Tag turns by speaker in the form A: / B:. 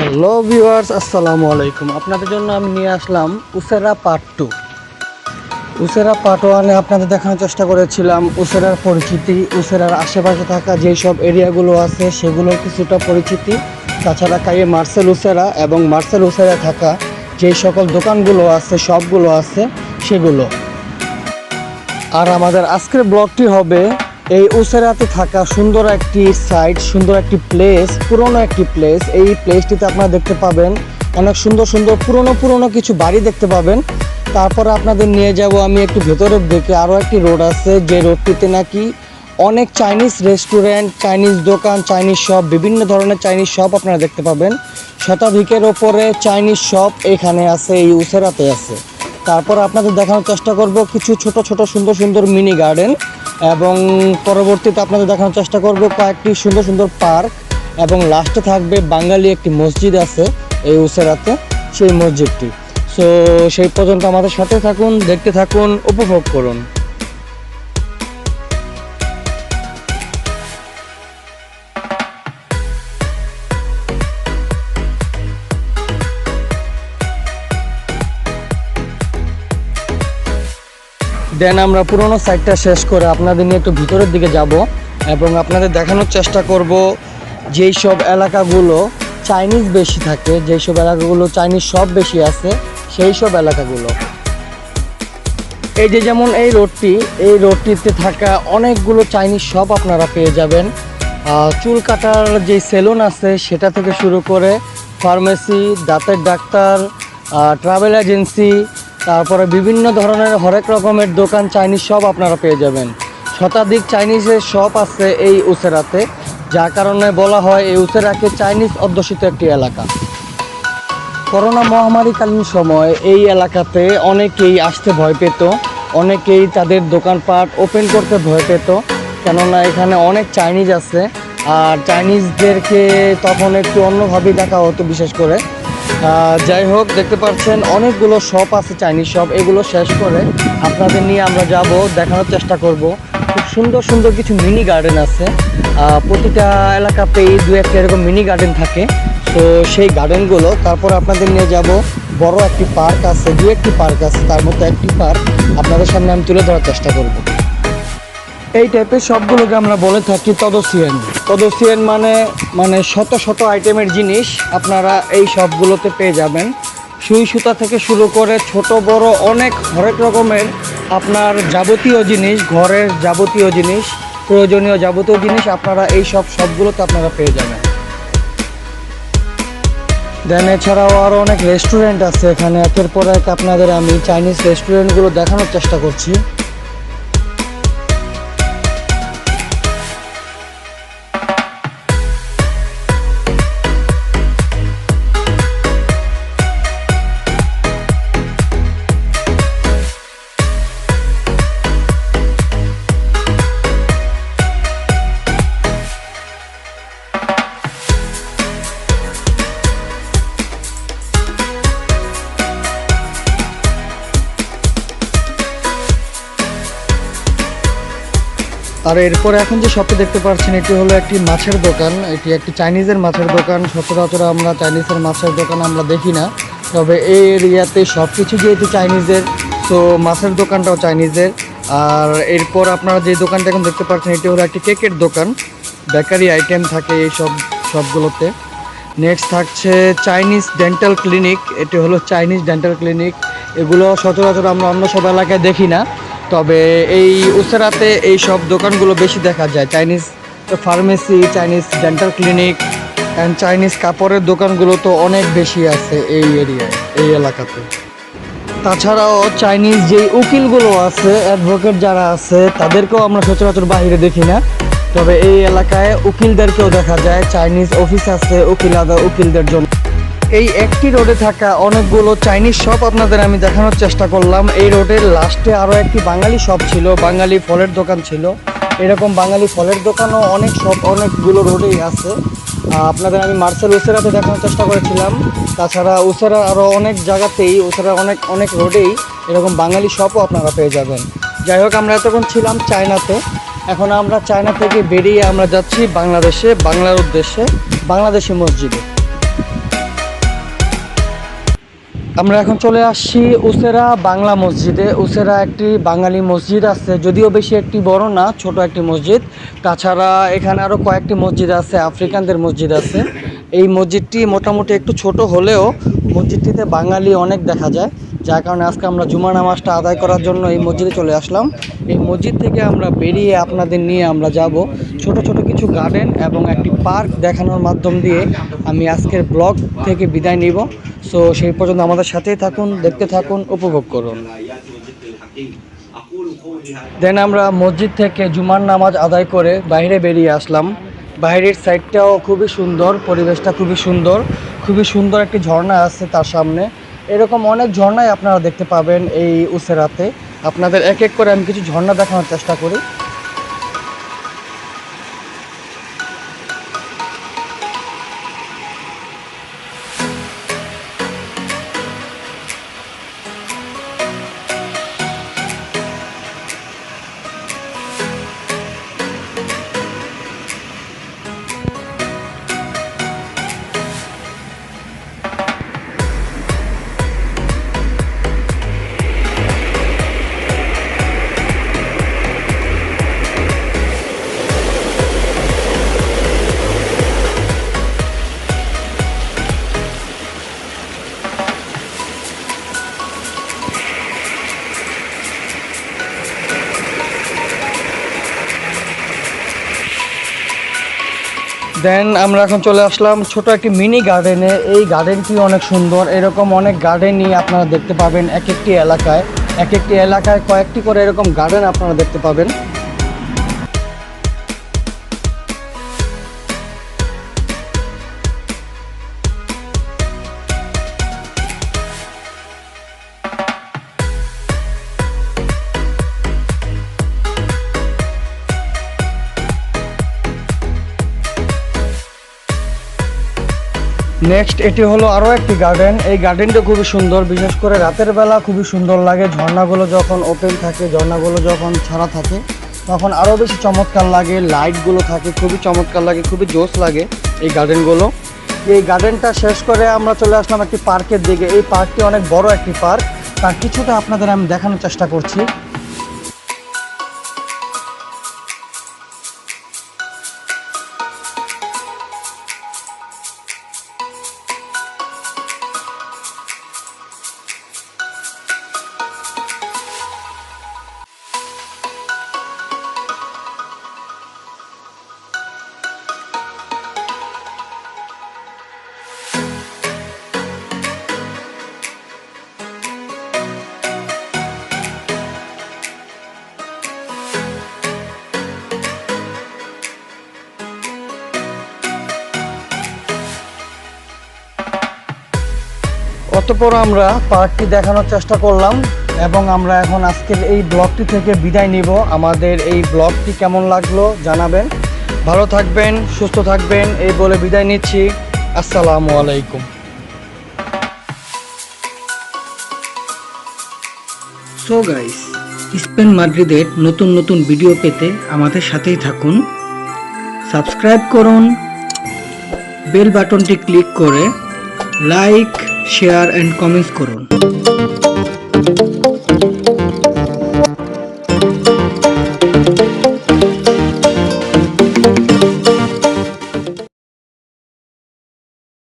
A: Hello viewers, আসসালামু আলাইকুম। আপনাদের জন্য আমি নিয়ে আসলাম উসেরা পার্ট টু। উসেরা পার্ট ওয়ানে আপনাদের দেখানোর চেষ্টা করেছিলাম উসেরার পরিচিতি, উসেরার আশেপাশে থাকা যেই সব এরিয়াগুলো আছে সেগুলোর কিছুটা পরিচিতি। তাছাড়া কাইয়ে মার্সেল উসেরা এবং মার্সেল উসেরা থাকা যেই সকল দোকানগুলো আছে, সবগুলো আছে সেগুলো। আর আমাদের আজকের ব্লগটি হবে এই উসেরাতে থাকা সুন্দর একটি সাইট সুন্দর একটি প্লেস পুরনো একটি প্লেস এই প্লেসটিতে আপনারা দেখতে পাবেন অনেক সুন্দর সুন্দর পুরনো পুরনো কিছু বাড়ি দেখতে পাবেন। তারপরে আপনাদের নিয়ে যাব আমি একটু ভেতরের দিকে। আরও একটি রোড আছে, যে রোডটিতে নাকি অনেক চাইনিজ রেস্টুরেন্ট চাইনিজ দোকান চাইনিজ শপ বিভিন্ন ধরনের চাইনিজ শপ আপনারা দেখতে পাবেন। শতাধিকের ওপরে চাইনিজ শপ এখানে আছে, এই উসেরাতে আছে। তারপর আপনাদের দেখানোর চেষ্টা করব কিছু ছোট ছোট, সুন্দর সুন্দর মিনি গার্ডেন এবং পরবর্তীতে আপনাদের দেখানোর চেষ্টা করব কয়েকটি সুন্দর সুন্দর পার্ক এবং লাস্টে থাকবে বাঙালি একটি মসজিদ আছে এই উসেরাতে, সেই মসজিদটি। সো সেই পর্যন্ত আমাদের সাথে থাকুন, দেখতে থাকুন, উপভোগ করুন। দেন আমরা পুরোনো সাইডটা শেষ করে আপনাদের নিয়ে একটু ভিতরের দিকে যাব এবং আপনাদের দেখানোর চেষ্টা করব যেই সব এলাকাগুলো চাইনিজ বেশি থাকে, যেই সব এলাকাগুলো চাইনিজ সব বেশি আছে, সেই সব এলাকাগুলো। এই যে যেমন এই রোডটি, এই রোডটিতে থাকা অনেকগুলো চাইনিজ শপ আপনারা পেয়ে যাবেন। চুল কাটার যে সেলুন আছে, সেটা থেকে শুরু করে ফার্মেসি, দাঁতের ডাক্তার ট্রাভেল এজেন্সি তারপরে বিভিন্ন ধরনের হরেক রকমের দোকান চাইনিজ শপ আপনারা পেয়ে যাবেন। শতাধিক চাইনিজের শপ আছে এই উসেরাতে, যার কারণে বলা হয় এই উসেরাকে চাইনিজ অধ্যুষিত একটি এলাকা। করোনা মহামারীকালীন সময় এই এলাকাতে অনেকেই আসতে ভয় পেত, অনেকেই তাদের দোকানপাট ওপেন করতে ভয় পেত, কেননা এখানে অনেক চাইনিজ আছে। আর চাইনিজদেরকে তখন একটু অন্যভাবেই দেখা হতো বিশেষ করে। যাই হোক, দেখতে পাচ্ছেন, অনেকগুলো শপ আছে চাইনিজ শপ এগুলো শেষ করে আপনাদের নিয়ে আমরা যাব, দেখানোর চেষ্টা করব। খুব সুন্দর সুন্দর কিছু মিনি গার্ডেন আছে। প্রতিটা এলাকাতেই দু একটা এরকম মিনি গার্ডেন থাকে। তো সেই গার্ডেনগুলো তারপর আপনাদের নিয়ে যাব, বড় একটি পার্ক আছে, দু একটি পার্ক আছে, তার মধ্যে একটি পার্ক আপনাদের সামনে আমি তুলে ধরার চেষ্টা করব। এই টাইপের সবগুলোকে আমরা বলে থাকি তদসিয়ান। তদসিয়ান মানে মানে শত শত আইটেমের জিনিস আপনারা এই সবগুলোতে পেয়ে যাবেন। সুই সুতা থেকে শুরু করে ছোট, বড়, অনেক হরেক রকমের আপনার যাবতীয় জিনিস, ঘরের যাবতীয় জিনিস, প্রয়োজনীয় যাবতীয় জিনিস আপনারা এই সব সবগুলোতে আপনারা পেয়ে যাবেন। দেন এছাড়াও আরও অনেক রেস্টুরেন্ট আছে এখানে। একের পর এক আপনাদের আমি চাইনিজ রেস্টুরেন্টগুলো দেখানোর চেষ্টা করছি। আর এরপরে এখন যে শপে দেখতে পাচ্ছেন, এটি হলো একটি মাছের দোকান। এটি একটি চাইনিজের মাছের দোকান। সচরাচর আমরা চাইনিজের মাছের দোকান আমরা দেখি না। তবে এই এরিয়াতে সব কিছু যেহেতু চাইনিজের, তো মাছের দোকানটাও চাইনিজের। আর এরপর আপনারা যে দোকানটা এখন দেখতে পাচ্ছেন, এটি হলো একটি কেকের দোকান। বেকারি আইটেম থাকে এই সব, সবগুলোতে। নেক্সট থাকছে চাইনিজ ডেন্টাল ক্লিনিক এটি হলো চাইনিজ ডেন্টাল ক্লিনিক এগুলো সচরাচর আমরা অন্য সব এলাকায় দেখি না। তবে এই উসেরাতে এই সব দোকানগুলো বেশি দেখা যায়। Chinese pharmacy Chinese dental clinic and Chinese কাপড়ের দোকানগুলো তো অনেক বেশি আছে এই এরিয়ায় এই এলাকাতে। তাছাড়াও চাইনিজ যেই উকিলগুলো আছে অ্যাডভোকেট যারা আছে, তাদেরকেও আমরা সচরাচর বাইরে দেখি না। তবে এই এলাকায় উকিলদেরকেও দেখা যায় চাইনিজ অফিস আছে, উকিল আদা উকিলদের জন্য। এই একটি রোডে থাকা অনেকগুলো চাইনিজ শপ আপনাদের আমি দেখানোর চেষ্টা করলাম। এই রোডের লাস্টে আরও একটি বাঙালি শপ ছিল, বাঙালি ফলের দোকান ছিল। এরকম বাঙালি ফলের দোকানও অনেক শপ অনেকগুলো রোডেই আছে। আপনাদের আমি মার্সেল উসেরাতে দেখানোর চেষ্টা করেছিলাম। তাছাড়া উসেরা আরও অনেক জায়গাতেই উসেরা অনেক অনেক রোডেই এরকম বাঙালি শপও আপনারা পেয়ে যাবেন। যাই হোক, আমরা এতক্ষণ ছিলাম চায়নাতে এখন আমরা চায়না থেকে বেরিয়ে আমরা যাচ্ছি বাংলাদেশে, বাংলার উদ্দেশ্যে, বাংলাদেশি মসজিদে। আমরা এখন চলে আসছি উসেরা বাংলা মসজিদে। উসেরা একটি বাঙালি মসজিদ আছে, যদিও বেশি একটি বড় না, ছোট একটি মসজিদ। তাছাড়া এখানে আরও কয়েকটি মসজিদ আছে, আফ্রিকানদের মসজিদ আছে। এই মসজিদটি মোটামুটি একটু ছোট হলেও মসজিদটিতে বাঙালি অনেক দেখা যায়। যার কারণে আজকে আমরা জুমা নামাজটা আদায় করার জন্য এই মসজিদে চলে আসলাম। এই মসজিদ থেকে আমরা বেরিয়ে আপনাদের নিয়ে আমরা যাব। ছোট ছোট কিছু গার্ডেন এবং একটি পার্ক দেখানোর মাধ্যম দিয়ে আমি আজকের ব্লগ থেকে বিদায় নিব। সো সেই পর্যন্ত আমাদের সাথেই থাকুন, দেখতে থাকুন, উপভোগ করুন। দেন আমরা মসজিদ থেকে জুমার নামাজ আদায় করে বাইরে বেরিয়ে আসলাম। বাইরের সাইডটাও খুবই সুন্দর, পরিবেশটা খুবই সুন্দর। খুবই সুন্দর একটি ঝর্ণা আছে তার সামনে। এরকম অনেক ঝর্ণাই আপনারা দেখতে পাবেন এই উসেরাতে। আপনাদের এক এক করে আমি কিছু ঝর্ণা দেখানোর চেষ্টা করি। দেন আমরা এখন চলে আসলাম ছোট একটি মিনি গার্ডেনে এই গার্ডেনটি অনেক সুন্দর, এরকম অনেক গার্ডেনই আপনারা দেখতে পাবেন। এক একটি এলাকায় এক একটি এলাকায় কয়েকটি করে এরকম গার্ডেন আপনারা দেখতে পাবেন। নেক্সট এটি হলো আরও একটি গার্ডেন এই গার্ডেনটা খুবই সুন্দর, বিশেষ করে রাতের বেলা খুবই সুন্দর লাগে। ঝর্ণাগুলো যখন ওপেন থাকে, ঝর্ণাগুলো যখন ছাড়া থাকে, তখন আরও বেশি চমৎকার লাগে। লাইটগুলো থাকে, খুবই চমৎকার লাগে, খুবই জোস লাগে এই গার্ডেনগুলো এই গার্ডেনটা শেষ করে আমরা চলে আসলাম একটি পার্কের দিকে। এই পার্কটি অনেক বড় একটি পার্ক তার কিছুটা আপনাদের আমি দেখানোর চেষ্টা করছি। অতপর আমরা পার্কটি দেখানোর চেষ্টা করলাম এবং আমরা এখন আজকের এই ব্লগটি থেকে বিদায় নিব। আমাদের এই ব্লগটি কেমন লাগল জানাবেন। ভালো থাকবেন, সুস্থ থাকবেন, এই বলে বিদায় নিচ্ছি। আসসালামু আলাইকুম। সো গাইস স্পেন মাদ্রিদের নতুন নতুন ভিডিও পেতে আমাদের সাথেই থাকুন। সাবস্ক্রাইব করুন। বেল বাটনটি ক্লিক করে লাইক শেয়ার অ্যান্ড কমেন্টস করুন।